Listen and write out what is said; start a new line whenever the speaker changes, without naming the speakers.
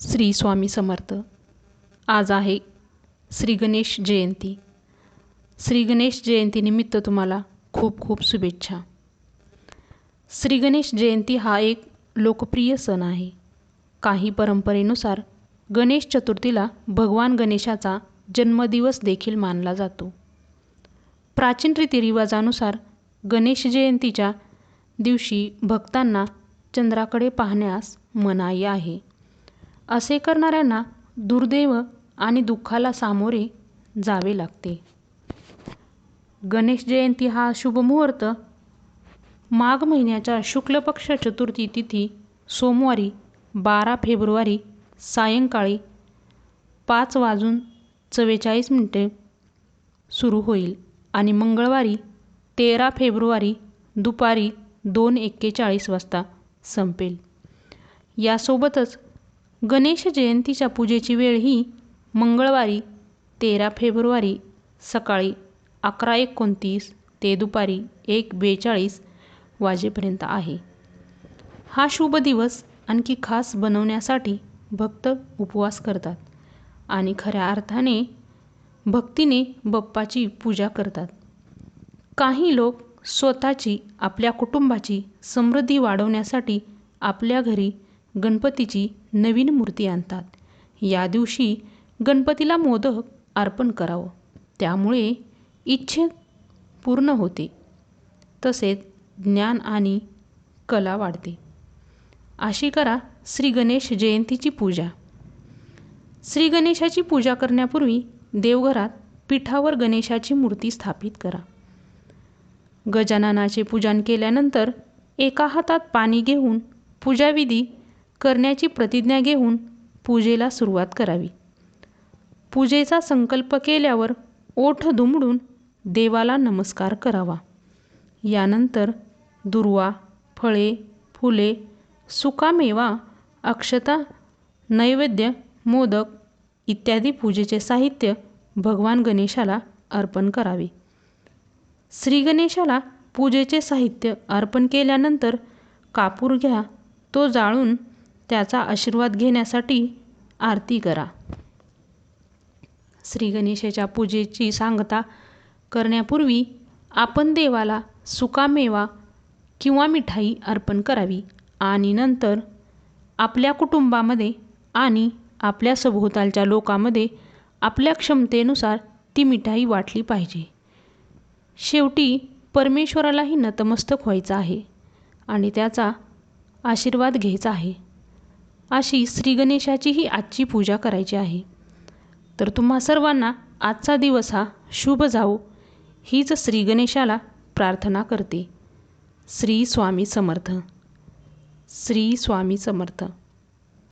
श्री स्वामी समर्थ. आज आहे श्री गणेश जयंती. श्री गणेश जयंतीनिमित्त तुम्हाला खूप खूप शुभेच्छा. श्री गणेश जयंती हा एक लोकप्रिय सण आहे. काही परंपरेनुसार गणेश चतुर्थीला भगवान गणेशाचा जन्मदिवस देखील मानला जातो. प्राचीन रीतिरिवाजानुसार गणेश जयंतीच्या दिवशी भक्तांना चंद्राकडे पाहण्यास मनाई आहे. असे करणाऱ्यांना दुर्दैव आणि दुःखाला सामोरे जावे लागते. गणेश जयंती हा शुभमुहूर्त माघ महिन्याच्या शुक्ल पक्ष चतुर्थी तिथी सोमवारी बारा फेब्रुवारी सायंकाळी पाच वाजून चव्वेचाळीस मिनिटे सुरू होईल आणि मंगळवारी तेरा फेब्रुवारी दुपारी दोन एक्केचाळीस वाजता संपेल. यासोबतच गणेश जयंतीच्या पूजेची वेळ ही मंगळवारी तेरा फेब्रुवारी सकाळी अकरा एकोणतीस ते दुपारी एक बेचाळीस वाजेपर्यंत आहे. हा शुभ दिवस आणखी खास बनवण्यासाठी भक्त उपवास करतात आणि खऱ्या अर्थाने भक्तीने बाप्पाची पूजा करतात. काही लोक स्वतःची आपल्या कुटुंबाची समृद्धी वाढवण्यासाठी आपल्या घरी गणपतीची नवीन मूर्ती आणतात. या दिवशी गणपतीला मोदक अर्पण करावं. त्यामुळे इच्छे पूर्ण होते. तसेच ज्ञान आणि कला वाढते. अशी करा श्री गणेश जयंतीची पूजा. श्री गणेशाची पूजा करण्यापूर्वी देवघरात पीठावर गणेशाची मूर्ती स्थापित करा. गजाननाचे पूजन केल्यानंतर एका हातात पाणी घेऊन पूजाविधी करण्याची प्रतिज्ञा घेऊन पूजेला सुरुवात करावी. पूजेचा संकल्प केल्यावर ओठ दुमडून देवाला नमस्कार करावा. यानंतर दुर्वा फळे फुले सुकामेवा अक्षता नैवेद्य मोदक इत्यादी पूजेचे साहित्य भगवान गणेशाला अर्पण करावे. श्री गणेशाला पूजेचे साहित्य अर्पण केल्यानंतर कापूर घ्या तो जाळून त्याचा आशीर्वाद घेण्यासाठी आरती करा. श्री गणेशाच्या पूजेची सांगता करण्यापूर्वी आपण देवाला सुकामेवा किंवा मिठाई अर्पण करावी आणि नंतर आपल्या कुटुंबामध्ये आणि आपल्या सभोवतालच्या लोकांमध्ये आपल्या क्षमतेनुसार ती मिठाई वाटली पाहिजे. शेवटी परमेश्वरालाही नतमस्तक व्हायचं आहे आणि त्याचा आशीर्वाद घ्यायचा आहे. अशी श्रीगणेशाचीही आजची पूजा करायची आहे. तर तुम्हा सर्वांना आजचा दिवस हा शुभ जावो. हीच श्री गणेशाला प्रार्थना करते. श्री स्वामी समर्थ. श्री स्वामी समर्थ.